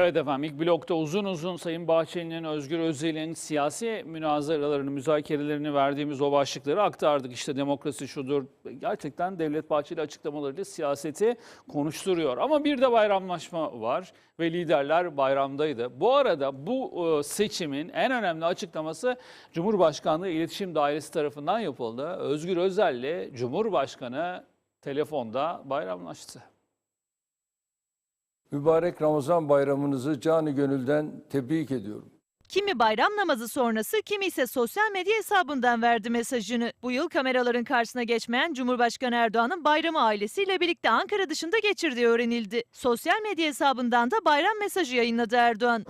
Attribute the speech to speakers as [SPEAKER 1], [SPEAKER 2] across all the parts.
[SPEAKER 1] Evet efendim ilk blokta uzun uzun Sayın Bahçeli'nin, Özgür Özel'in siyasi münazaralarını, müzakerelerini verdiğimiz o başlıkları aktardık. İşte demokrasi şudur. Gerçekten Devlet Bahçeli açıklamalarıyla siyaseti konuşturuyor. Ama bir de bayramlaşma var ve liderler bayramdaydı. Bu arada bu e, seçimin en önemli açıklaması Cumhurbaşkanlığı İletişim Dairesi tarafından yapıldı. Özgür Özel'le Cumhurbaşkanı telefonda bayramlaştı.
[SPEAKER 2] Mübarek Ramazan bayramınızı canı gönülden tebrik ediyorum.
[SPEAKER 3] Kimi bayram namazı sonrası, kimi ise sosyal medya hesabından verdi mesajını. Bu yıl kameraların karşısına geçmeyen Cumhurbaşkanı Erdoğan'ın bayramı ailesiyle birlikte Ankara dışında geçirdiği öğrenildi. Sosyal medya hesabından da bayram mesajı yayınladı Erdoğan.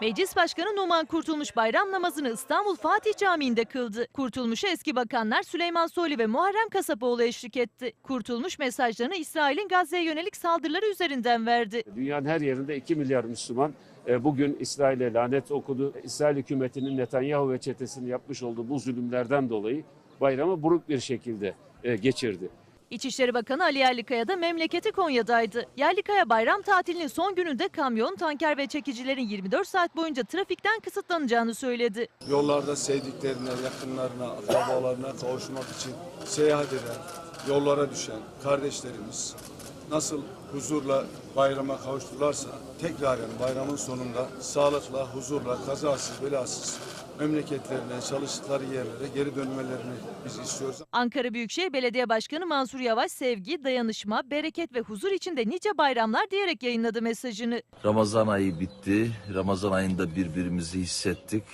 [SPEAKER 3] Meclis Başkanı Numan Kurtulmuş bayram namazını İstanbul Fatih Camii'nde kıldı. Kurtulmuş'a eski bakanlar Süleyman Soylu ve Muharrem Kasapoğlu eşlik etti. Kurtulmuş mesajlarını İsrail'in Gazze'ye yönelik saldırıları üzerinden verdi.
[SPEAKER 4] Dünyanın her yerinde 2 milyar Müslüman e, bugün İsrail'e lanet okudu. İsrail hükümetinin Netanyahu ve çetesinin yapmış olduğu bu zulümlerden dolayı bayramı buruk bir şekilde e, geçirdi.
[SPEAKER 3] İçişleri Bakanı Ali Yerlikaya da memleketi Konya'daydı. Yerlikaya bayram tatilinin son gününde kamyon, tanker ve çekicilerin 24 saat boyunca trafikten kısıtlanacağını söyledi.
[SPEAKER 5] Yollarda sevdiklerine, yakınlarına, akrabalarına kavuşmak için seyahat eden, yollara düşen kardeşlerimiz nasıl huzurla bayrama kavuştularsa tekraren bayramın sonunda sağlıkla, huzurla, kazasız, belasız memleketlerine, çalıştıkları yerlere geri dönmelerini biz istiyoruz.
[SPEAKER 3] Ankara Büyükşehir Belediye Başkanı Mansur Yavaş sevgi, dayanışma, bereket ve huzur içinde nice bayramlar diyerek yayınladı mesajını.
[SPEAKER 6] Ramazan ayı bitti. Ramazan ayında birbirimizi hissettik.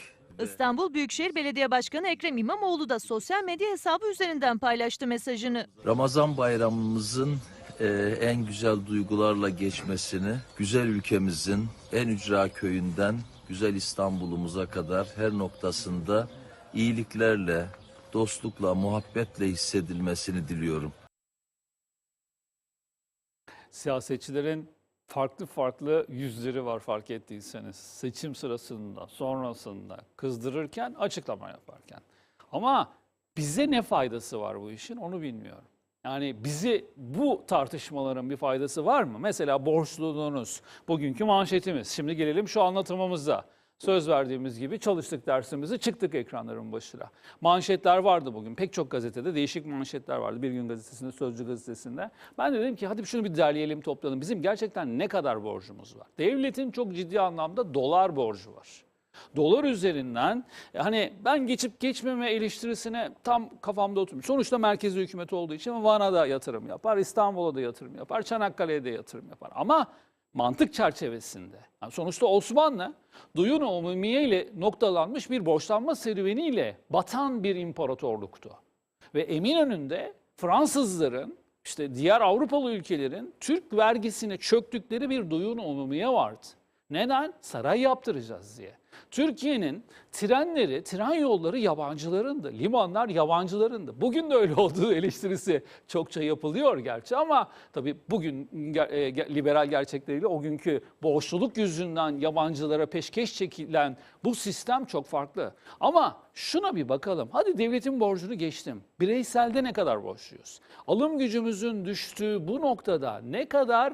[SPEAKER 3] İstanbul Büyükşehir Belediye Başkanı Ekrem İmamoğlu da sosyal medya hesabı üzerinden paylaştı mesajını.
[SPEAKER 6] Ramazan bayramımızın e, en güzel duygularla geçmesini, güzel ülkemizin en ücra köyünden güzel İstanbul'umuza kadar her noktasında iyiliklerle, dostlukla, muhabbetle hissedilmesini diliyorum.
[SPEAKER 1] siyasetçilerin farklı farklı yüzleri var fark ettiyseniz. Seçim sırasında, sonrasında, kızdırırken, açıklama yaparken. Ama bize ne faydası var bu işin onu bilmiyorum. Yani bizi bu tartışmaların bir faydası var mı? Mesela borçluluğunuz, bugünkü manşetimiz. Şimdi gelelim şu anlatımımıza. Söz verdiğimiz gibi çalıştık dersimizi, çıktık ekranların başına. Manşetler vardı bugün. Pek çok gazetede değişik manşetler vardı. Bir gün gazetesinde, Sözcü gazetesinde. Ben de dedim ki hadi şunu bir derleyelim, toplayalım. Bizim gerçekten ne kadar borcumuz var? Devletin çok ciddi anlamda dolar borcu var. Dolar üzerinden hani ben geçip geçmeme eleştirisine tam kafamda oturmuyor. Sonuçta merkezi hükümet olduğu için Van'a da yatırım yapar, İstanbul'a da yatırım yapar, Çanakkale'ye de yatırım yapar. Ama mantık çerçevesinde. Yani sonuçta Osmanlı duyun umumiye ile noktalanmış bir borçlanma serüveniyle batan bir imparatorluktu. Ve Eminönü'nde Fransızların işte diğer Avrupalı ülkelerin Türk vergisine çöktükleri bir duyun umumiye vardı. Neden? Saray yaptıracağız diye. Türkiye'nin trenleri, tren yolları yabancılarındı. Limanlar yabancılarındı. Bugün de öyle olduğu eleştirisi çokça yapılıyor gerçi ama tabii bugün e, liberal gerçekleriyle o günkü borçluluk yüzünden yabancılara peşkeş çekilen bu sistem çok farklı. Ama şuna bir bakalım. Hadi devletin borcunu geçtim. Bireyselde ne kadar borçluyuz? Alım gücümüzün düştüğü bu noktada ne kadar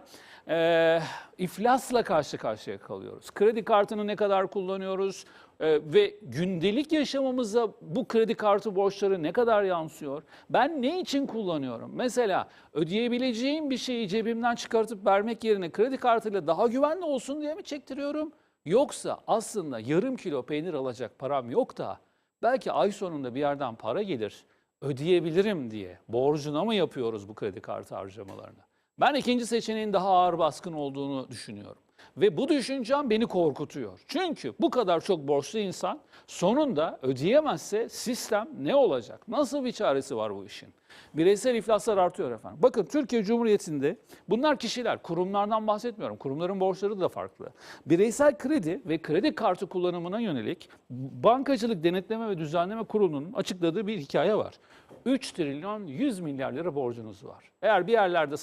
[SPEAKER 1] e, iflasla karşı karşıya kalıyoruz? Kredi kartını ne kadar kullanıyoruz? E, ve gündelik yaşamımıza bu kredi kartı borçları ne kadar yansıyor? Ben ne için kullanıyorum? Mesela ödeyebileceğim bir şeyi cebimden çıkartıp vermek yerine kredi kartıyla daha güvenli olsun diye mi çektiriyorum? Yoksa aslında yarım kilo peynir alacak param yok da belki ay sonunda bir yerden para gelir ödeyebilirim diye borcuna mı yapıyoruz bu kredi kartı harcamalarını? Ben ikinci seçeneğin daha ağır baskın olduğunu düşünüyorum. Ve bu düşüncem beni korkutuyor. Çünkü bu kadar çok borçlu insan sonunda ödeyemezse sistem ne olacak? Nasıl bir çaresi var bu işin? Bireysel iflaslar artıyor efendim. Bakın Türkiye Cumhuriyeti'nde bunlar kişiler, kurumlardan bahsetmiyorum. Kurumların borçları da farklı. Bireysel kredi ve kredi kartı kullanımına yönelik Bankacılık Denetleme ve Düzenleme Kurulu'nun açıkladığı bir hikaye var. 3 trilyon 100 milyar lira borcunuz var. Eğer bir yerlerde